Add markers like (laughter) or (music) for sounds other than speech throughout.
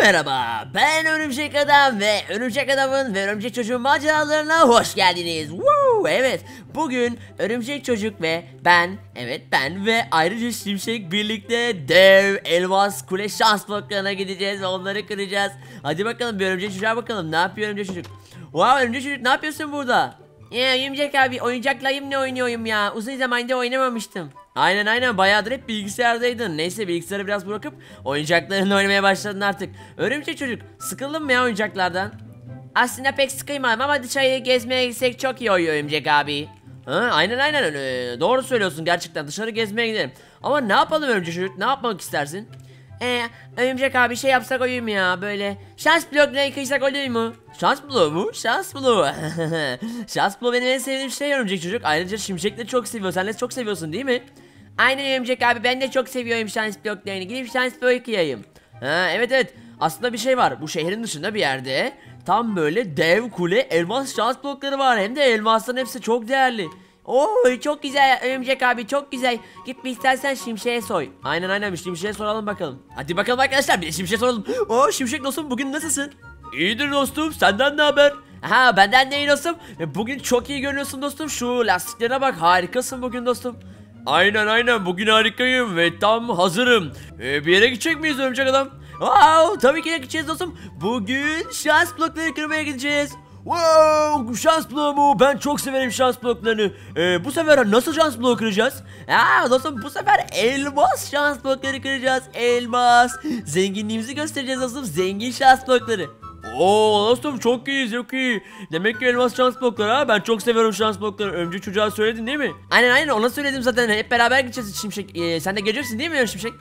Merhaba, ben Örümcek Adam ve Örümcek Adam'ın ve Örümcek Çocuğun maceralarına hoş geldiniz. Woo! Evet, bugün Örümcek Çocuk ve ben, evet ben ve ayrıca Şimşek birlikte dev elmas kule şans bloklarına gideceğiz ve onları kıracağız. Hadi bakalım bir Örümcek Çocuğa bakalım ne yapıyor Örümcek Çocuk. Wow Örümcek Çocuk ne yapıyorsun burada? Ya Örümcek abi oyuncaklarımla oynuyorum ya. Uzun zamandır oynamamıştım. Aynen aynen bayağıdır hep bilgisayardaydın. Neyse bilgisayarı biraz bırakıp oyuncaklarınla oynamaya başladın artık. Örümcek çocuk sıkıldın mı ya oyuncaklardan? Aslında pek sıkılmadım ama dışarıya gezmeye gitsek çok iyi oluyor Örümcek abi. Ha, aynen aynen öyle. Doğru söylüyorsun gerçekten dışarı gezmeye gidelim. Ama ne yapalım Örümcek çocuk ne yapmak istersin? Ee, Örümcek abi şey yapsak olur mu ya? Böyle Şans blokları kıysak olur mu? Şans bloğu mu? Şans bloğu. (laughs) Şans bloğu benim en sevdiğim şey Örümcek çocuk. Ayrıca Şimşek de çok seviyor. Sen de çok seviyorsun değil mi? Aynen Örümcek abi. Ben de çok seviyorum şans bloklarını. Gidip şans bloğu kıyayım. Ha evet evet. Aslında bir şey var. Bu şehrin dışında bir yerde Tam böyle dev kule elmas şans blokları var. Hem de elmasların hepsi çok değerli Oo çok güzel Örümcek abi çok güzel. Git bir istersen Şimşek'e soy. Aynen aynen bir Şimşek'e soralım bakalım. Hadi bakalım arkadaşlar bir de Şimşek'e soralım. Oo Şimşek dostum bugün nasılsın? İyidir dostum senden ne haber? Ha benden de iyi dostum. Bugün çok iyi görünüyorsun dostum. Şu lastiklerine bak harikasın bugün dostum. Aynen aynen bugün harikayım ve tam hazırım. E, bir yere gidecek miyiz örümcek adam? Wow, tabii ki de gideceğiz dostum. Bugün şans blokları kırmaya gideceğiz. Wow şans bloğu? Ben çok severim şans bloklarını. Ee, bu sefer nasıl şans bloğu kıracağız? Aa dostum bu sefer elmas şans blokları kıracağız. Elmas. Zenginliğimizi göstereceğiz dostum. Zengin şans blokları. Oo dostum çok iyi çok iyi. Demek ki elmas şans blokları ha. Ben çok seviyorum şans blokları. Önce çocuğa söyledin değil mi? Aynen aynen ona söyledim zaten. Hep beraber gideceğiz Şimşek. Ee, sen de geleceksin değil mi Şimşek?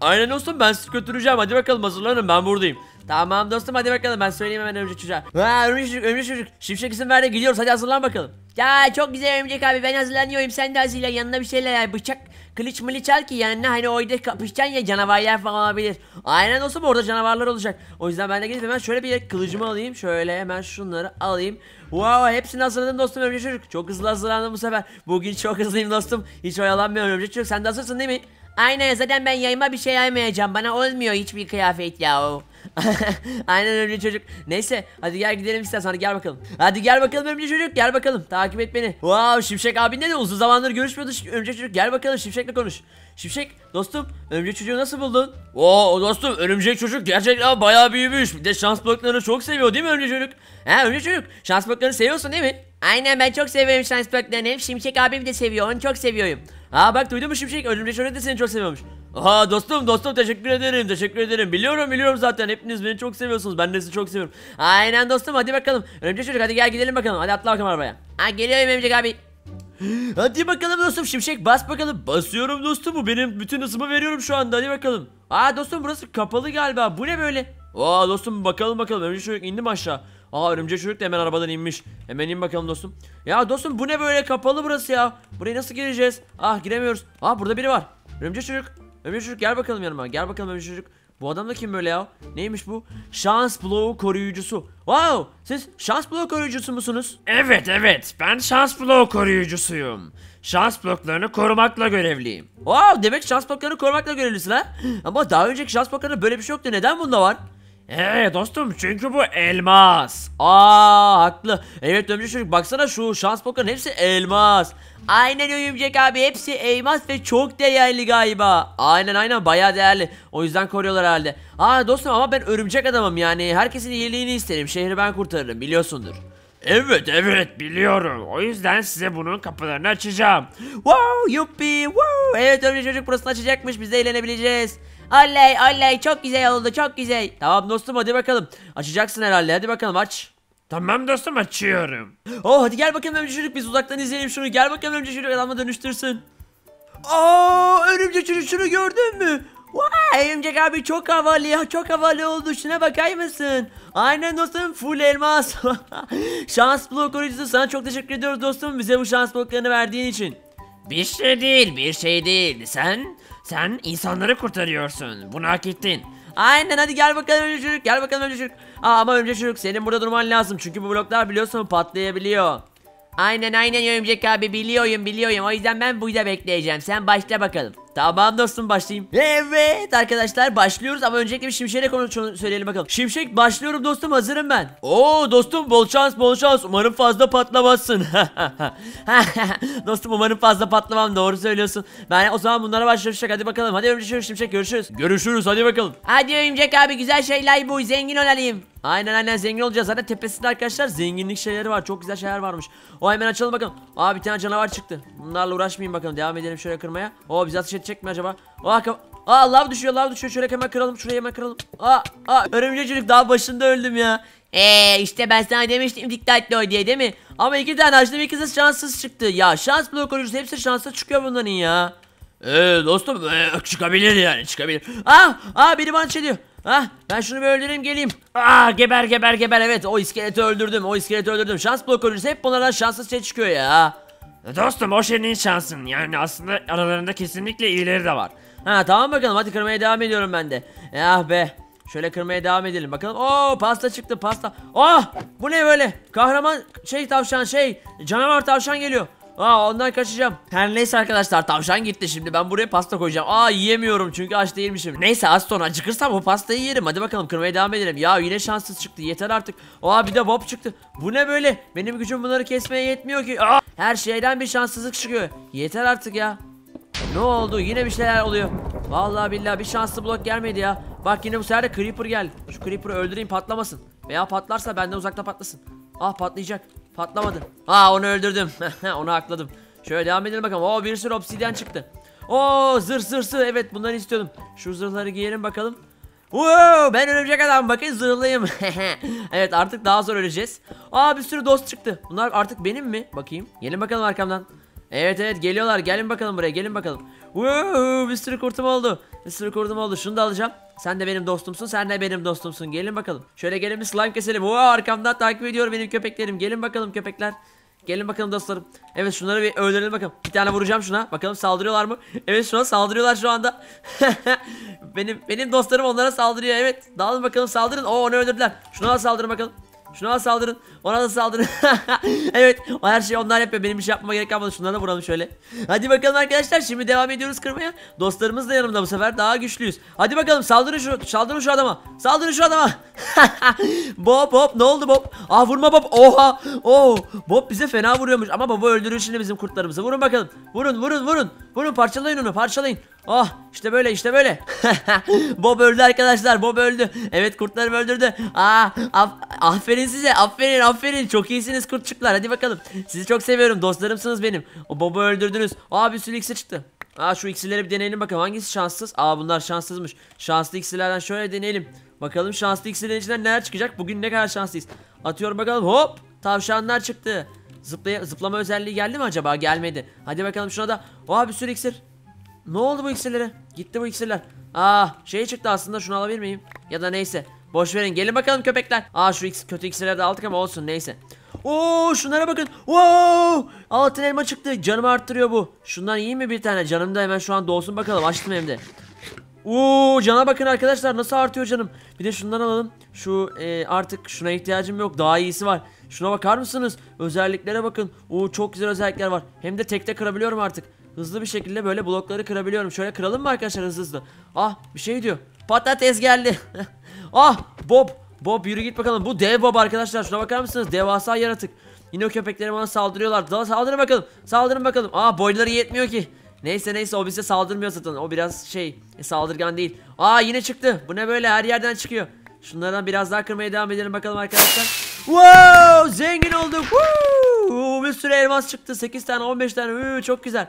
Aynen dostum ben sizi götüreceğim. Hadi bakalım hazırlanın ben buradayım. Tamam dostum hadi bakalım ben söyleyeyim hemen örümcek çocuğa. Ha örümcek çocuk örümcek çocuk. Şimşek isim verdi gidiyoruz hadi hazırlan bakalım. Ya çok güzel örümcek abi ben hazırlanıyorum sen de hazırlan yanına bir şeyler yani bıçak kılıç mılıç al ki yanına hani orada kapışacaksın ya canavarlar falan olabilir. Aynen dostum orada canavarlar olacak. O yüzden ben de gidip hemen şöyle bir kılıcımı alayım şöyle hemen şunları alayım. Wow hepsini hazırladım dostum örümcek çocuk. Çok hızlı hazırlandım bu sefer. Bugün çok hızlıyım dostum. Hiç oyalanmıyorum örümcek çocuk sen de hazırsın değil mi? Aynen zaten ben yayma bir şey yaymayacağım. Bana olmuyor hiçbir kıyafet ya. (laughs) Aynen öyle çocuk. Neyse hadi gel gidelim istersen gel bakalım. Hadi gel bakalım örümcek çocuk gel bakalım takip et beni. Wow Şimşek abi ne de uzun zamandır görüşmüyordu örümcek çocuk gel bakalım Şimşek'le konuş. Şimşek dostum örümcek çocuğu nasıl buldun? Oo dostum örümcek çocuk gerçekten bayağı büyümüş. Bir de şans bloklarını çok seviyor değil mi örümcek çocuk? He örümcek çocuk şans bloklarını seviyorsun değil mi? Aynen ben çok seviyorum şans bloklarını. Hem Şimşek abim de seviyor onu çok seviyorum. Ha bak duydun mu Şimşek? Örümcek çocuk da seni çok seviyormuş. Aha dostum dostum teşekkür ederim teşekkür ederim. Biliyorum biliyorum zaten. Hepiniz beni çok seviyorsunuz ben de sizi çok seviyorum. Aynen dostum hadi bakalım. Örümcek çocuk hadi gel gidelim bakalım. Hadi atla bakalım arabaya. Ha geliyorum örümcek abi. Hadi bakalım dostum şimşek bas bakalım. Basıyorum dostum bu benim bütün hızımı veriyorum şu anda hadi bakalım. Aa dostum burası kapalı galiba bu ne böyle? Aa dostum bakalım bakalım. Örümcek çocuk indi mi aşağı Aa örümcek çocuk da hemen arabadan inmiş. Hemen in bakalım dostum. Ya dostum bu ne böyle kapalı burası ya. Buraya nasıl gireceğiz? Ah giremiyoruz. Aa burada biri var. Örümcek çocuk. Örümcek çocuk gel bakalım yanıma. Gel bakalım örümcek çocuk. Bu adam da kim böyle ya? Neymiş bu? Şans bloğu koruyucusu. Wow! Siz şans bloğu koruyucusu musunuz? Evet evet ben şans bloğu koruyucusuyum. Şans bloklarını korumakla görevliyim. Wow! Demek şans bloklarını korumakla görevlisin ha? Ama daha önceki şans bloklarında böyle bir şey yoktu. Neden bunda var? Ee dostum çünkü bu elmas. Aa haklı. Evet örümcek çocuk baksana şu şans blokların hepsi elmas. Aynen örümcek abi hepsi elmas ve çok değerli galiba. Aynen aynen bayağı değerli. O yüzden koruyorlar herhalde. Aa dostum ama ben örümcek adamım yani. Herkesin iyiliğini isterim. Şehri ben kurtarırım biliyorsundur. Evet evet biliyorum. O yüzden size bunun kapılarını açacağım. Wow yuppi wow. Evet örümcek çocuk burasını açacakmış biz de eğlenebileceğiz. Oley oley çok güzel oldu çok güzel. Tamam dostum hadi bakalım. Açacaksın herhalde hadi bakalım aç. Tamam dostum açıyorum. Oh hadi gel bakalım örümcek çocuk biz uzaktan izleyelim şunu. Gel bakalım örümcek çocuk adamla dönüştürsün. Aa örümcek çocuk şunu gördün mü? Vay örümcek abi çok havalı ya çok havalı oldu şuna bakar mısın? Aynen dostum full elmas. (laughs) şans blok koruyucusu sana çok teşekkür ediyoruz dostum bize bu şans bloklarını verdiğin için. Bir şey değil bir şey değil. Sen sen insanları kurtarıyorsun. Bunu hak ettin. Aynen hadi gel bakalım örümcek çocuk gel bakalım örümcek çocuk. Aa, ama örümcek çocuk senin burada durman lazım çünkü bu bloklar biliyorsun patlayabiliyor. Aynen aynen örümcek abi biliyorum biliyorum o yüzden ben burada bekleyeceğim sen başla bakalım. Tamam dostum başlayayım. Evet arkadaşlar başlıyoruz ama öncelikle bir Şimşek'le konuşalım söyleyelim bakalım. Şimşek başlıyorum dostum hazırım ben. Oo dostum bol şans bol şans umarım fazla patlamazsın. (laughs) dostum umarım fazla patlamam doğru söylüyorsun. Ben o zaman bunlara başlıyorum Şimşek hadi bakalım. Hadi görüşürüz Şimşek görüşürüz. Görüşürüz hadi bakalım. Hadi Örümcek abi güzel şeyler bu zengin olalım. Aynen aynen zengin olacağız. Zaten tepesinde arkadaşlar zenginlik şeyleri var. Çok güzel şeyler varmış. O hemen açalım bakalım. Aa bir tane canavar çıktı. Bunlarla uğraşmayayım bakalım. Devam edelim şöyle kırmaya. O bizi ateş edecek mi acaba? Aa, Aa lav düşüyor lav düşüyor. Şöyle hemen kıralım. Şurayı hemen kıralım. Aa, aa örümcek çocuk daha başında öldüm ya. Eee işte ben sana demiştim dikkatli ol diye değil mi? Ama iki tane açtım ikisi şanssız çıktı. Ya şans blok oyuncusu hepsi şanssız çıkıyor bunların ya. Eee dostum ee, çıkabilir yani çıkabilir. Ah ah biri bana şey diyor. Ah ben şunu bir öldüreyim geleyim. Ah geber geber geber evet o iskeleti öldürdüm o iskeleti öldürdüm. Şans blok oyuncusu hep bunlardan şanssız şey çıkıyor ya. Dostum o senin şansın. Yani aslında aralarında kesinlikle iyileri de var. Ha tamam bakalım hadi kırmaya devam ediyorum ben de. Ah be. Şöyle kırmaya devam edelim bakalım. Oo pasta çıktı pasta. Oh bu ne böyle? Kahraman şey tavşan şey canavar tavşan geliyor. Aa ondan kaçacağım. Her neyse arkadaşlar tavşan gitti şimdi ben buraya pasta koyacağım. Aa yiyemiyorum çünkü aç değilmişim. Neyse az sonra acıkırsam bu pastayı yerim. Hadi bakalım kırmaya devam edelim. Ya yine şanssız çıktı yeter artık. Aa bir de Bob çıktı. Bu ne böyle? Benim gücüm bunları kesmeye yetmiyor ki. Aa, her şeyden bir şanssızlık çıkıyor. Yeter artık ya. Ne oldu? Yine bir şeyler oluyor. Vallahi billahi bir şanslı blok gelmedi ya. Bak yine bu sefer de Creeper geldi. Şu Creeper'ı öldüreyim patlamasın. Veya patlarsa benden uzakta patlasın. Ah patlayacak. Patlamadı. Aa onu öldürdüm. (laughs) onu hakladım. Şöyle devam edelim bakalım. Oo bir sürü obsidyen çıktı. Oo zırh zırh zırh. Evet bunları istiyordum. Şu zırhları giyelim bakalım. Wow, ben örümcek adam bakın zırhlıyım. (laughs) evet artık daha zor öleceğiz. Aa bir sürü dost çıktı. Bunlar artık benim mi? Bakayım. Gelin bakalım arkamdan. Evet evet geliyorlar. Gelin bakalım buraya. Gelin bakalım. Wow, bir sürü kurtum oldu. Sürü kurtum oldu. Şunu da alacağım. Sen de benim dostumsun. Sen de benim dostumsun. Gelin bakalım. Şöyle gelin bir slime keselim. Wow, arkamdan takip ediyor benim köpeklerim. Gelin bakalım köpekler. Gelin bakalım dostlarım. Evet şunları bir öldürelim bakalım. Bir tane vuracağım şuna. Bakalım saldırıyorlar mı? Evet şuna saldırıyorlar şu anda. (laughs) benim benim dostlarım onlara saldırıyor. Evet. Dağılın bakalım saldırın. Oo onu öldürdüler. Şuna da saldırın bakalım. Şuna saldırın. Ona da saldırın. (laughs) evet. O her şeyi onlar yapıyor. Benim bir şey yapmama gerek kalmadı. Şunlara da vuralım şöyle. Hadi bakalım arkadaşlar. Şimdi devam ediyoruz kırmaya. Dostlarımız da yanımda bu sefer. Daha güçlüyüz. Hadi bakalım saldırın şu saldırın şu adama. Saldırın şu adama. (laughs) Bob Bob ne oldu Bob? Aa vurma Bob. Oha. Oo. Bob bize fena vuruyormuş ama baba öldürür şimdi bizim kurtlarımızı. Vurun bakalım. Vurun vurun vurun. Vurun parçalayın onu parçalayın. Oh işte böyle işte böyle. (laughs) Bob öldü arkadaşlar. Bob öldü. Evet kurtlarım öldürdü. Aa af- aferin size. Aferin aferin. Çok iyisiniz kurtçuklar. Hadi bakalım. Sizi çok seviyorum. Dostlarımsınız benim. O Bob'u öldürdünüz. Aa bir sürü iksir çıktı. Aa şu iksirleri bir deneyelim bakalım. Hangisi şanssız? Aa bunlar şanssızmış. Şanslı iksirlerden şöyle deneyelim. Bakalım şanslı iksirlerin içinden neler çıkacak? Bugün ne kadar şanslıyız. Atıyorum bakalım. Hop. Tavşanlar çıktı. Zıplaya, zıplama özelliği geldi mi acaba? Gelmedi. Hadi bakalım şuna da. Aa bir sürü iksir. Ne oldu bu iksirlere? Gitti bu iksirler. Aa şey çıktı aslında şunu alabilir miyim? Ya da neyse. Boş verin gelin bakalım köpekler. Aa şu iks kötü iksirleri de aldık ama olsun neyse. Oo şunlara bakın. Wow! Altın elma çıktı. Canımı arttırıyor bu. Şundan iyi mi bir tane? Canım da hemen şu an dolsun bakalım. Açtım hem de. Oo cana bakın arkadaşlar nasıl artıyor canım. Bir de şundan alalım. Şu e, artık şuna ihtiyacım yok. Daha iyisi var. Şuna bakar mısınız? Özelliklere bakın. Oo çok güzel özellikler var. Hem de tekte kırabiliyorum artık. Hızlı bir şekilde böyle blokları kırabiliyorum. Şöyle kıralım mı arkadaşlar hızlı hızlı? Ah bir şey diyor. Patates geldi. (laughs) ah Bob. Bob yürü git bakalım. Bu dev Bob arkadaşlar. Şuna bakar mısınız? Devasa yaratık. Yine o köpekleri bana saldırıyorlar. Daha saldırın bakalım. Saldırın bakalım. Aa boyları yetmiyor ki. Neyse neyse o bize saldırmıyor zaten. O biraz şey e, saldırgan değil. Aa yine çıktı. Bu ne böyle her yerden çıkıyor. Şunlardan biraz daha kırmaya devam edelim bakalım arkadaşlar. Wow zengin olduk. Woo! Bir sürü elmas çıktı. 8 tane 15 tane. Woo, çok güzel.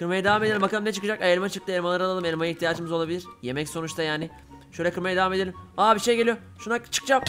Kırmaya devam edelim. Bakalım ne çıkacak. Elma çıktı. Elmaları alalım. Elmaya ihtiyacımız olabilir. Yemek sonuçta yani. Şöyle kırmaya devam edelim. Aa bir şey geliyor. Şuna çıkacağım.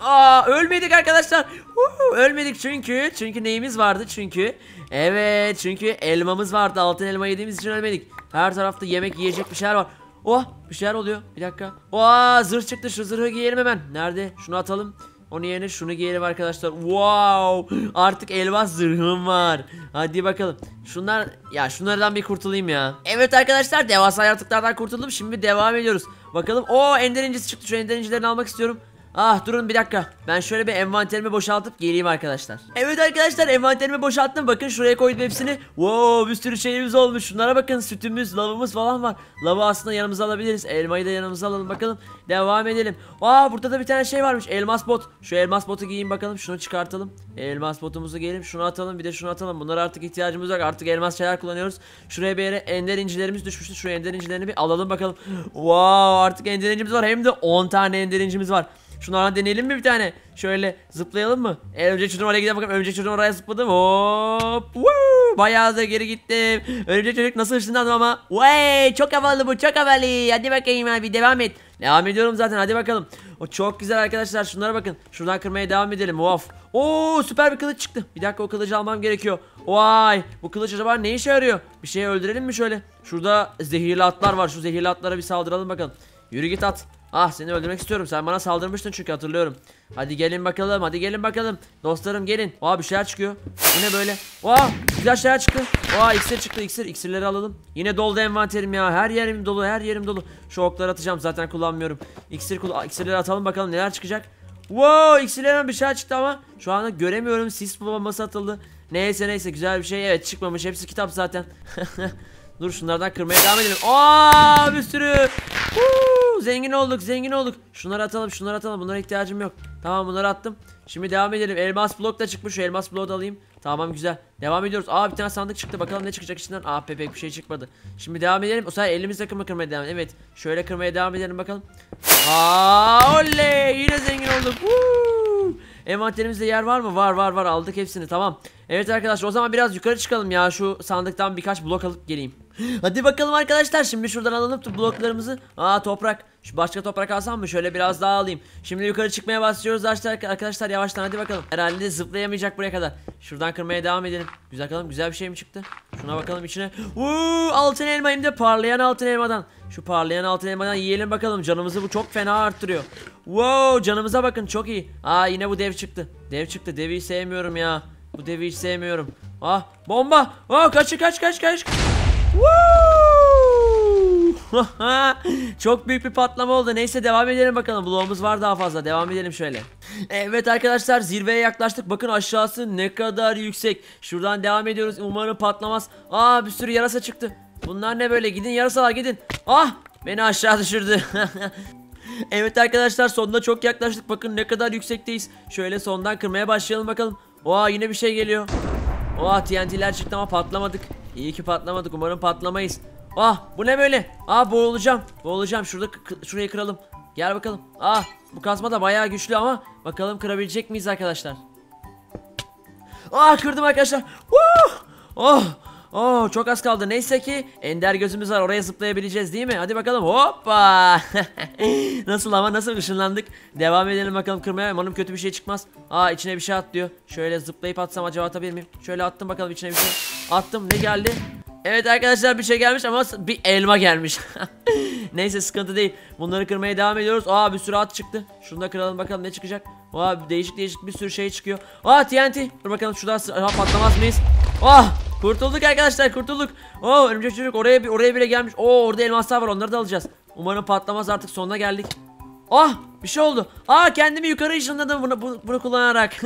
Aa ölmedik arkadaşlar. Woo, ölmedik çünkü. Çünkü neyimiz vardı? Çünkü evet çünkü elmamız vardı. Altın elma yediğimiz için ölmedik. Her tarafta yemek yiyecek bir şeyler var. Oh bir şeyler oluyor. Bir dakika. Oh zırh çıktı. Şu zırhı giyelim hemen. Nerede? Şunu atalım. Onun yerine şunu giyelim arkadaşlar. Wow! Artık elmas zırhım var. Hadi bakalım. Şunlar ya şunlardan bir kurtulayım ya. Evet arkadaşlar devasa yaratıklardan kurtuldum. Şimdi devam ediyoruz. Bakalım. O ender incisi çıktı. Şu ender incilerini almak istiyorum. Ah durun bir dakika. Ben şöyle bir envanterimi boşaltıp geleyim arkadaşlar. Evet arkadaşlar envanterimi boşalttım. Bakın şuraya koydum hepsini. Wow bir sürü şeyimiz olmuş. Şunlara bakın sütümüz, lavımız falan var. Lavı aslında yanımıza alabiliriz. Elmayı da yanımıza alalım bakalım. Devam edelim. Aa burada da bir tane şey varmış. Elmas bot. Şu elmas botu giyeyim bakalım. Şunu çıkartalım. Elmas botumuzu giyelim. Şunu atalım bir de şunu atalım. Bunlara artık ihtiyacımız yok. Artık elmas şeyler kullanıyoruz. Şuraya bir yere ender incilerimiz düşmüştü. Şu ender incilerini bir alalım bakalım. Wow artık ender incimiz var. Hem de 10 tane ender incimiz var. Şunlardan deneyelim mi bir tane? Şöyle zıplayalım mı? E, örümcek çocuğum oraya gidelim bakalım. Örümcek çocuğum oraya zıpladım. Hop. Woo. Bayağı da geri gittim. Örümcek çocuk nasıl ışınlandım ama. Vay çok havalı bu çok havalı. Hadi bakayım abi devam et. Devam ediyorum zaten hadi bakalım. O çok güzel arkadaşlar şunlara bakın. Şuradan kırmaya devam edelim. Of. Oo süper bir kılıç çıktı. Bir dakika o kılıcı almam gerekiyor. Vay bu kılıç acaba ne işe yarıyor? Bir şey öldürelim mi şöyle? Şurada zehirli atlar var. Şu zehirli atlara bir saldıralım bakalım. Yürü git at. Ah seni öldürmek istiyorum. Sen bana saldırmıştın çünkü hatırlıyorum. Hadi gelin bakalım. Hadi gelin bakalım. Dostlarım gelin. Aa bir şeyler çıkıyor. Bu ne böyle? Aa güzel şeyler çıktı. Aa iksir çıktı iksir. İksirleri alalım. Yine doldu envanterim ya. Her yerim dolu. Her yerim dolu. Şu okları atacağım. Zaten kullanmıyorum. İksir iksirleri atalım bakalım neler çıkacak. Wow iksirlerden bir şey çıktı ama şu anda göremiyorum. Sis bombası atıldı. Neyse neyse güzel bir şey. Evet çıkmamış. Hepsi kitap zaten. (laughs) Dur şunlardan kırmaya devam edelim. Aa bir sürü. Zengin olduk zengin olduk. Şunları atalım şunları atalım. Bunlara ihtiyacım yok. Tamam bunları attım. Şimdi devam edelim. Elmas blok da çıkmış. Şu elmas bloğu da alayım. Tamam güzel. Devam ediyoruz. Aa bir tane sandık çıktı. Bakalım ne çıkacak içinden. Aa pek bir şey çıkmadı. Şimdi devam edelim. O sefer elimizle kırma kırmaya devam edelim. Evet. Şöyle kırmaya devam edelim bakalım. Aa oley. Yine zengin olduk. Woo. Envanterimizde yer var mı? Var var var. Aldık hepsini. Tamam. Evet arkadaşlar o zaman biraz yukarı çıkalım ya. Şu sandıktan birkaç blok alıp geleyim. (gasps) Hadi bakalım arkadaşlar. Şimdi şuradan alalım bloklarımızı. Aa toprak. Şu başka toprak alsam mı? Şöyle biraz daha alayım. Şimdi yukarı çıkmaya başlıyoruz arkadaşlar. Yavaştan hadi bakalım. Herhalde zıplayamayacak buraya kadar. Şuradan kırmaya devam edelim. Güzel bakalım. Güzel bir şey mi çıktı? Şuna bakalım içine. Uuu altın elma hem de parlayan altın elmadan. Şu parlayan altın elmadan yiyelim bakalım. Canımızı bu çok fena arttırıyor. Wow canımıza bakın çok iyi. Aa yine bu dev çıktı. Dev çıktı. Devi sevmiyorum ya. Bu devi hiç sevmiyorum. Ah bomba. Ah kaç kaç kaç kaç. (laughs) Çok büyük bir patlama oldu. Neyse devam edelim bakalım. Bloğumuz var daha fazla. Devam edelim şöyle. Evet arkadaşlar zirveye yaklaştık. Bakın aşağısı ne kadar yüksek. Şuradan devam ediyoruz. Umarım patlamaz. Aa bir sürü yarasa çıktı. Bunlar ne böyle? Gidin yarasalar gidin. Ah beni aşağı düşürdü. (laughs) evet arkadaşlar sonuna çok yaklaştık. Bakın ne kadar yüksekteyiz. Şöyle sondan kırmaya başlayalım bakalım. Oha yine bir şey geliyor. Oha TNT'ler çıktı ama patlamadık. İyi ki patlamadık. Umarım patlamayız. Ah bu ne böyle? Ah boğulacağım. Boğulacağım. Şurada şurayı kıralım. Gel bakalım. Ah bu kazma da bayağı güçlü ama bakalım kırabilecek miyiz arkadaşlar? Ah kırdım arkadaşlar. Woo! Oh! Oh çok az kaldı. Neyse ki ender gözümüz var. Oraya zıplayabileceğiz değil mi? Hadi bakalım. Hoppa! (laughs) nasıl ama nasıl ışınlandık? Devam edelim bakalım kırmaya. Umarım kötü bir şey çıkmaz. Aa içine bir şey atlıyor. Şöyle zıplayıp atsam acaba atabilir miyim? Şöyle attım bakalım içine bir şey. Attım. Ne geldi? Evet arkadaşlar bir şey gelmiş ama bir elma gelmiş. (laughs) Neyse sıkıntı değil. Bunları kırmaya devam ediyoruz. Aa bir sürü at çıktı. Şunu da kıralım bakalım ne çıkacak. Aa değişik değişik bir sürü şey çıkıyor. Aa TNT. Dur bakalım şurada patlamaz mıyız? Ah kurtulduk arkadaşlar kurtulduk. Oh örümcek çocuk oraya bir oraya bile gelmiş. Oo orada elmaslar var onları da alacağız. Umarım patlamaz artık sonuna geldik. Ah bir şey oldu. Aa kendimi yukarı ışınladım bunu, bunu, bunu kullanarak.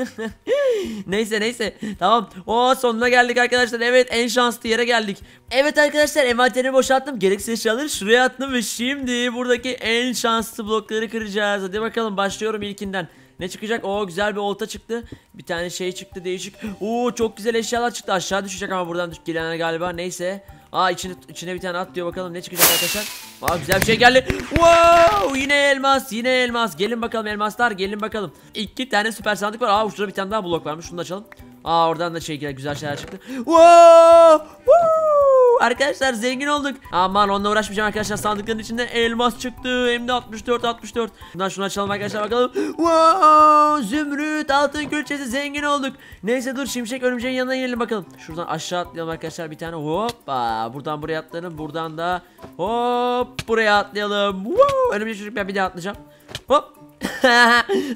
(laughs) neyse neyse. Tamam. O sonuna geldik arkadaşlar. Evet en şanslı yere geldik. Evet arkadaşlar envanterimi boşalttım. Gereksiz eşyaları şuraya attım ve şimdi buradaki en şanslı blokları kıracağız. Hadi bakalım başlıyorum ilkinden. Ne çıkacak? Oo güzel bir olta çıktı. Bir tane şey çıktı değişik. Oo çok güzel eşyalar çıktı. Aşağı düşecek ama buradan gelenler galiba. Neyse. Aa içine, içine bir tane at diyor bakalım ne çıkacak arkadaşlar. Aa güzel bir şey geldi. Wow yine elmas yine elmas. Gelin bakalım elmaslar gelin bakalım. İki tane süper sandık var. Aa şurada bir tane daha blok varmış. Şunu da açalım. Aa oradan da şey güzel şeyler çıktı. Wow! Woo! Arkadaşlar zengin olduk. Aman onunla uğraşmayacağım arkadaşlar. Sandıkların içinde elmas çıktı. Hem de 64 64. Bundan şunu açalım arkadaşlar bakalım. Wow! Zümrüt altın külçesi zengin olduk. Neyse dur şimşek örümceğin yanına gelelim bakalım. Şuradan aşağı atlayalım arkadaşlar bir tane. Hoppa. Buradan buraya atlayalım. Buradan da hop buraya atlayalım. Wow! Örümcek çocuk ben bir daha atlayacağım. Hop. (laughs)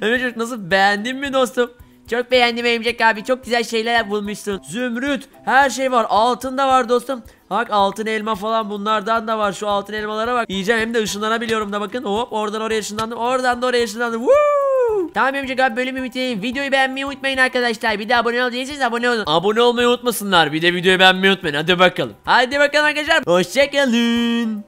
örümcek çocuk nasıl beğendin mi dostum? Çok beğendim Örümcek abi. Çok güzel şeyler bulmuşsun. Zümrüt. Her şey var. Altın da var dostum. Bak altın elma falan bunlardan da var. Şu altın elmalara bak. Yiyeceğim hem de ışınlanabiliyorum da bakın. Hop oradan oraya ışınlandım. Oradan da oraya ışınlandım. Woo! Tamam Örümcek abi bölümü bitireyim. Videoyu beğenmeyi unutmayın arkadaşlar. Bir de abone ol değilseniz abone olun. Abone olmayı unutmasınlar. Bir de videoyu beğenmeyi unutmayın. Hadi bakalım. Hadi bakalım arkadaşlar. Hoşçakalın.